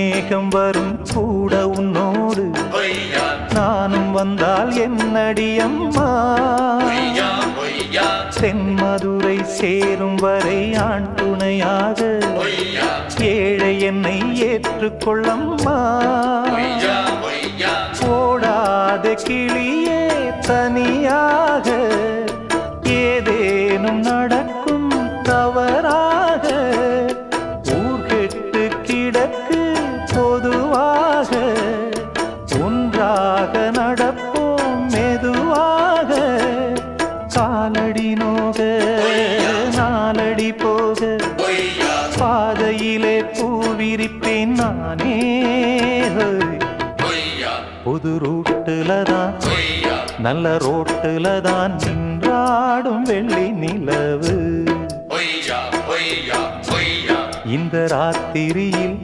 மேகம் வரும் கூட உன்னோடு. நானும் வந்தால் என்னடி அம்மா? தென்மதுரை சேரும் வரை ஆண் துணையாக. ஏழை என்னை ஏற்றுக்கொள்ளம்மா ஓடாத கிளியே தனியாக நடப்போம் மெதுவாக. காலடி நோக நாலடி போக. பாதையிலே பூவிரிப்பேன் நானே. புது ரூட்டுல தான் நல்ல ரோட்டுல தான் நின்றாடும் வெள்ளி நிலவு. இந்த ராத்திரியில்